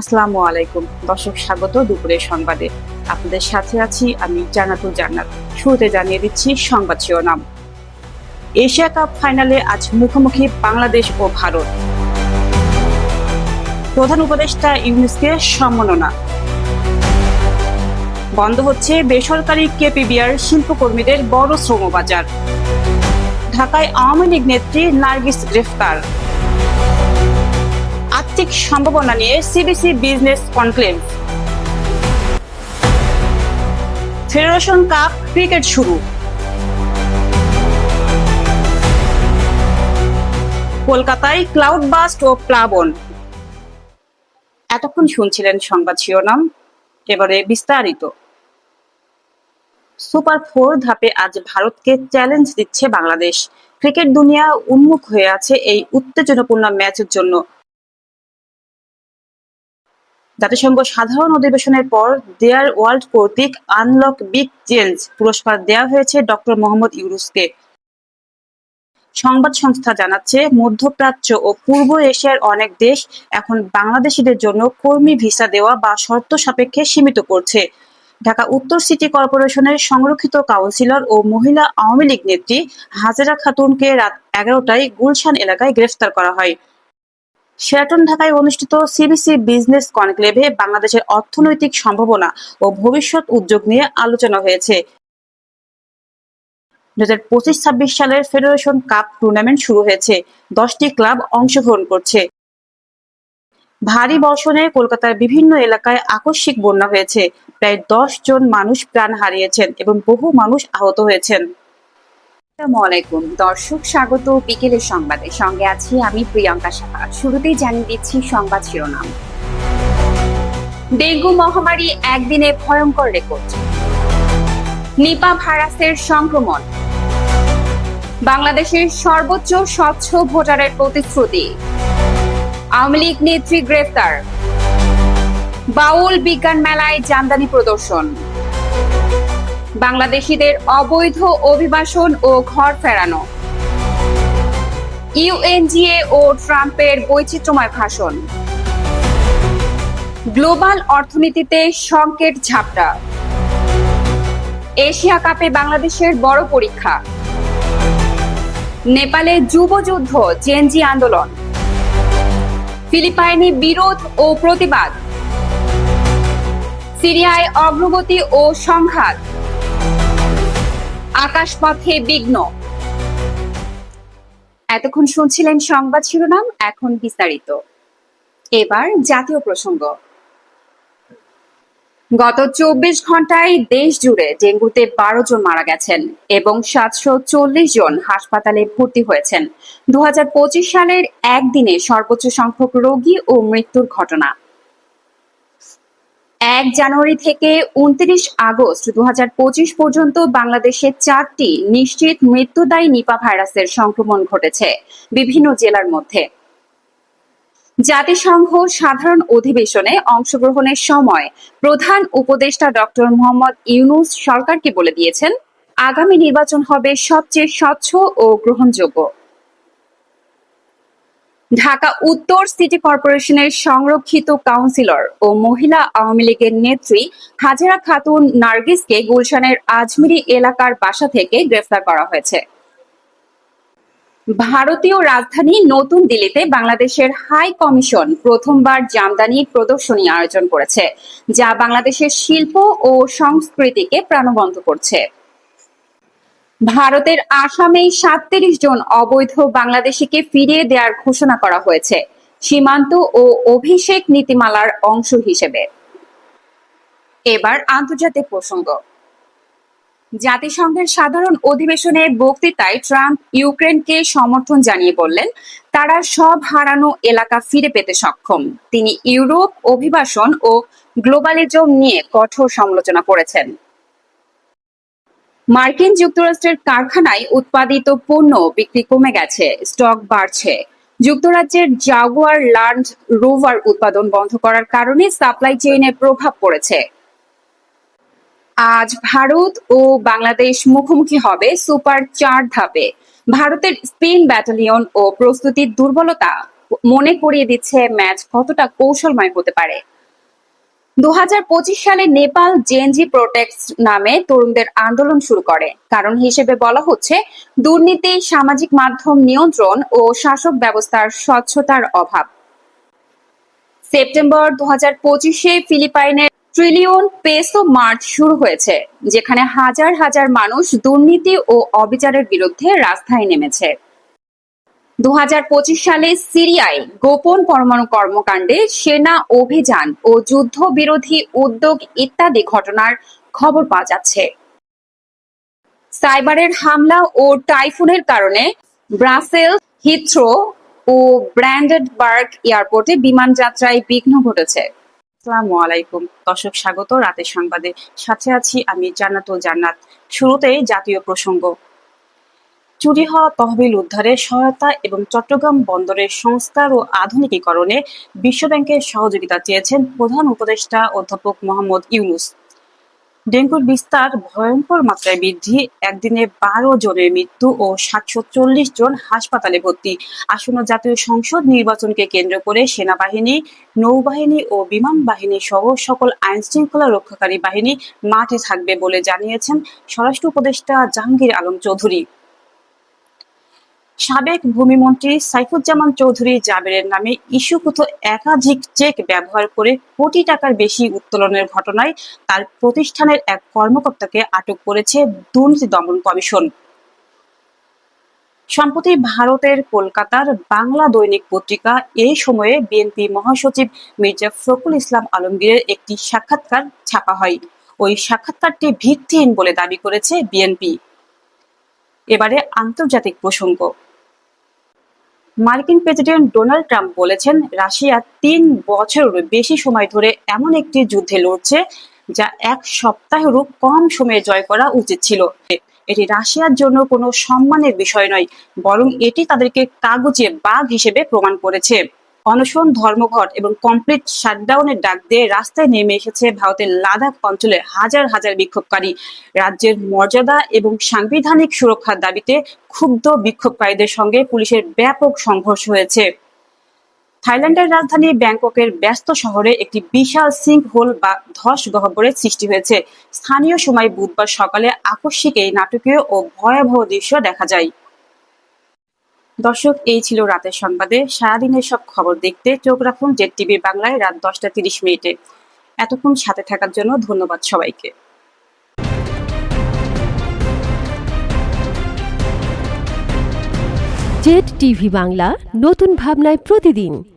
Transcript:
আসসালামু আলাইকুম। দর্শক, স্বাগত দুপুরের সংবাদে। আপনাদের সাথে আছি আমি জান্নাতুল জান্নাত। শুরুতে জানিয়ে দিচ্ছি সংবাদ শিরোনাম। এশিয়া কাপ ফাইনালে আজ মুখোমুখি বাংলাদেশ ও ভারত। প্রধান উপদেষ্টা ইউনুসকে সম্মাননা। বন্ধ হচ্ছে বেসরকারি কেপিবিআর শিল্পকর্মীদের বড় শ্রমবাজার। ঢাকায় আওয়ামী লীগ নেত্রী নার্গিস গ্রেফতার। আর্থিক সম্ভাবনা নিয়ে CBC business conclave. Federation cup cricket শুরু। কলকাতায় ক্লাউড বাস্ট ও প্লাবন। এতক্ষণ শুনছিলেন সংবাদ শিরোনাম, এবারে বিস্তারিত। সুপার ফোর ধাপে আজ ভারতকে চ্যালেঞ্জ দিচ্ছে বাংলাদেশ। ক্রিকেট দুনিয়া উন্মুখ হয়ে আছে এই উত্তেজনাপূর্ণ ম্যাচের জন্য। জাতিসংঘ সাধারণ অধিবেশনের পর দেয়ার ওয়ার্ল্ড কর্তৃক আনলক বিগ চেঞ্জ পুরস্কার দেওয়া হয়েছে ডক্টর মোহাম্মদ ইউরুসকে সংবাদ সংস্থা জানাচ্ছে, মধ্যপ্রাচ্য ও পূর্ব এশিয়ার অনেক দেশ এখন বাংলাদেশিদের জন্য কর্মী ভিসা দেওয়া বা শর্ত সাপেক্ষে সীমিত করছে। ঢাকা উত্তর সিটি কর্পোরেশনের সংরক্ষিত কাউন্সিলর ও মহিলা আওয়ামী লীগ নেত্রী হাজেরা খাতুনকে রাত এগারোটায় গুলশান এলাকায় গ্রেফতার করা হয়। শেরাটন ঢাকায় অনুষ্ঠিত সিবিসি বিজনেস কনক্লেভে বাংলাদেশের অর্থনৈতিক সম্ভাবনা ও ভবিষ্যৎ উদ্যোগ নিয়ে আলোচনা হয়েছে। দু হাজার পঁচিশ ছাব্বিশ সালের ফেডারেশন কাপ টুর্নামেন্ট শুরু হয়েছে। দশটি ক্লাব অংশগ্রহণ করছে। ভারী বর্ষণে কলকাতার বিভিন্ন এলাকায় আকস্মিক বন্যা হয়েছে। প্রায় দশ জন মানুষ প্রাণ হারিয়েছেন এবং বহু মানুষ আহত হয়েছেন। আসসালামু আলাইকুম। দর্শক, স্বাগত বিকেলের সংবাদে। সঙ্গে আছি আমি প্রিয়াঙ্কা সাহা। শুরুতেই জানিয়ে দিচ্ছি সংবাদ শিরোনাম। ডেঙ্গু মহামারী একদিনে ভয়ঙ্কর রেকর্ড। নিপা ভাইরাসের সংক্রমণ। বাংলাদেশের সর্বোচ্চ স্বচ্ছ ভোটারের প্রতিশ্রুতি। আওয়ামী লীগ নেত্রী গ্রেফতার। বাউল বিজ্ঞান মেলায় জামদানি প্রদর্শন। বাংলাদেশিদের অবৈধ অভিবাসন ও ঘর ফেরানো। ইউএনজিএ ও ট্রাম্পের বৈচিত্র্যময় ভাষণ। গ্লোবাল অর্থনীতিতে সংকেট ঝাপটা। এশিয়া কাপে বাংলাদেশের বড় পরীক্ষা। নেপালে যুবযুদ্ধ জেনজি আন্দোলন। ফিলিপাইনে বিরোধ ও প্রতিবাদ। সিরিয়ায় অগ্রগতি ও সংঘাত। আকাশপথে বিঘ্ন। এতক্ষণ শুনছিলেন সংবাদ শিরোনাম, এখন বিস্তারিত। এবার জাতীয় প্রসঙ্গ। গত চব্বিশ ঘন্টায় দেশ জুড়ে ডেঙ্গুতে বারো জন মারা গেছেন এবং সাতশো চল্লিশ জন হাসপাতালে ভর্তি হয়েছেন। দু হাজার পঁচিশ সালের একদিনে সর্বোচ্চ সংখ্যক রোগী ও মৃত্যুর ঘটনা। এক জানুয়ারি থেকে উনত্রিশ আগস্ট দুহাজার পঁচিশ পর্যন্ত বাংলাদেশে চারটি নিশ্চিত মৃত্যুদায়ী নিপা ভাইরাসের সংক্রমণ ঘটেছে বিভিন্ন জেলার মধ্যে। জাতিসংঘ সাধারণ অধিবেশনে অংশগ্রহণের সময় প্রধান উপদেষ্টা ডক্টর মোহাম্মদ ইউনুস সরকারকে বলে দিয়েছেন, আগামী নির্বাচন হবে সবচেয়ে স্বচ্ছ ও গ্রহণযোগ্য। ঢাকা উত্তর সিটি কর্পোরেশনের সংরক্ষিত কাউন্সিলর ও মহিলা আওয়ামী লীগের নেত্রী হাজেরা খাতুন নার্গিসকে গুলশানের আজমিরি এলাকার বাসা থেকে গ্রেফতার করা হয়েছে। ভারতীয় রাজধানী নতুন দিল্লিতে বাংলাদেশের হাই কমিশন প্রথমবার জামদানি প্রদর্শনী আয়োজন করেছে, যা বাংলাদেশের শিল্প ও সংস্কৃতিকে প্রাণবন্ত করছে। ভারতের আসামে সাতত্রিশ জন অবৈধ বাংলাদেশিকে ফিরিয়ে দেওয়ার ঘোষণা করা হয়েছে, সীমান্ত ও অভিষেক নীতিমালার অংশ হিসেবে। এবার আন্তর্জাতিক প্রসঙ্গ। জাতিসংঘের সাধারণ অধিবেশনে বক্তৃতায় ট্রাম্প ইউক্রেনকে সমর্থন জানিয়ে বললেন, তারা সব হারানো এলাকা ফিরে পেতে সক্ষম। তিনি ইউরোপ, অভিবাসন ও গ্লোবালিজম নিয়ে কঠোর সমালোচনা করেছেন। মার্কিন যুক্তরাষ্ট্রের কারখানায় উৎপাদিত পণ্য বিক্রি কমে গেছে, স্টক বাড়ছে। যুক্তরাজ্যের জাগুয়ার ল্যান্ড রোভার উৎপাদন বন্ধ করার কারণে সাপ্লাই চেইনে প্রভাব পড়েছে। আজ ভারত ও বাংলাদেশ মুখোমুখি হবে সুপার চার ধাপে। ভারতের স্পিন ব্যাটালিয়ন ও প্রস্তুতির দুর্বলতা মনে করিয়ে দিচ্ছে ম্যাচ কতটা কৌশলময় হতে পারে। দুহাজার পঁচিশ সালে নেপাল জেনজি প্রোটেক্ট নামে তরুণদের আন্দোলন শুরু করে। কারণ হিসেবে বলা হচ্ছে, দুর্নীতি, সামাজিক মাধ্যম নিয়ন্ত্রণ ও শাসক ব্যবস্থার স্বচ্ছতার অভাব। সেপ্টেম্বর দু হাজার পঁচিশে ফিলিপাইনের ট্রিলিয়ন পেসো মার্চ শুরু হয়েছে, যেখানে হাজার হাজার মানুষ দুর্নীতি ও অবিচারের বিরুদ্ধে রাস্তায় নেমেছে। দু হাজার পঁচিশ সালে সিরিয়ায় গোপন পরমাণু কর্মকাণ্ডে সেনা অভিযান ও যুদ্ধ বিরোধী উদ্যোগ ইত্যাদি ঘটনার খবর পাওয়া যাচ্ছে। সাইবারের হামলা ও টাইফুনের কারণে ব্রাসেল হিথ্রো ও ব্র্যান্ডেডবার্গ এয়ারপোর্টে বিমান যাত্রায় বিঘ্ন ঘটেছে। আসসালামু আলাইকুম। দর্শক, স্বাগত। রাতের সংবাদে সাথে আছি আমি জান্নাতুল জান্নাত। শুরুতেই জাতীয় প্রসঙ্গ। চুরি হওয়া তহবিল উদ্ধারে সহায়তা এবং চট্টগ্রাম বন্দরের সংস্কার ও আধুনিকীকরণে বিশ্বব্যাংকের সহযোগিতা চেয়েছেন প্রধান উপদেষ্টা অধ্যাপক মোহাম্মদ ইউনুস। ডেঙ্গুর বিস্তার ভয়ঙ্কর মাত্রায় বৃদ্ধি, একদিনে বারো জনের মৃত্যু ও সাতশো চল্লিশ জন হাসপাতালে ভর্তি। আসন্ন জাতীয় সংসদ নির্বাচনকে কেন্দ্র করে সেনাবাহিনী, নৌবাহিনী ও বিমান বাহিনী সহ সকল আইন শৃঙ্খলা রক্ষাকারী বাহিনী মাঠে থাকবে বলে জানিয়েছেন স্বরাষ্ট্র উপদেষ্টা জাহাঙ্গীর আলম চৌধুরী। সাবেক ভূমিমন্ত্রী সাইফুজ্জামান চৌধুরী জাবেরের নামে ইস্যুকৃত একাধিক চেক ব্যবহার করে কোটি টাকার বেশি উত্তোলনের ঘটনায় তার প্রতিষ্ঠানের এক কর্মকর্তাকে আটক করেছে দুর্নীতি দমন কমিশন। সম্প্রতি ভারতের কলকাতার বাংলা দৈনিক পত্রিকা এই সময়ে বিএনপি মহাসচিব মির্জা ফখরুল ইসলাম আলমগীরের একটি সাক্ষাৎকার ছাপা হয়। ওই সাক্ষাৎকারটি ভিত্তিহীন বলে দাবি করেছে বিএনপি। এবারে আন্তর্জাতিক প্রসঙ্গ। মার্কিন প্রেসিডেন্ট ডোনাল্ড ট্রাম্প বলেছেন, রাশিয়া তিন বছরের বেশি সময় ধরে এমন একটি যুদ্ধে লড়ছে যা এক সপ্তাহেরও কম সময়ে জয় করা উচিত ছিল। এটি রাশিয়ার জন্য কোনো সম্মানের বিষয় নয়, বরং এটি তাদেরকে কাগজে বাঘ হিসেবে প্রমাণ করেছে। অনশন, ধর্মঘট এবং কমপ্লিট শাটডাউনের ডাক দিয়ে রাস্তায় নেমে এসেছে ভারতের লাদাখ অঞ্চলে হাজার হাজার বিক্ষোভকারী। রাজ্যের মর্যাদা এবং সাংবিধানিক সুরক্ষার দাবিতে ক্ষুব্ধ বিক্ষোভকারীদের সঙ্গে পুলিশের ব্যাপক সংঘর্ষ হয়েছে। থাইল্যান্ডের রাজধানী ব্যাংককের ব্যস্ত শহরে একটি বিশাল সিঙ্ক হোল বা ধস গহ্বরের সৃষ্টি হয়েছে। স্থানীয় সময় বুধবার সকালে আকস্মিক এই নাটকীয় ও ভয়াবহ দৃশ্য দেখা যায়। দর্শক, এই ছিল রাতের সংবাদে। সারাদিনের সব খবর দেখতে চোখ রাখুন জেড টিভি বাংলায় রাত দশটা তিরিশ মিনিটে। এতক্ষণ সাথে থাকার জন্য ধন্যবাদ সবাইকে। জেড টিভি বাংলা, নতুন ভাবনায় প্রতিদিন।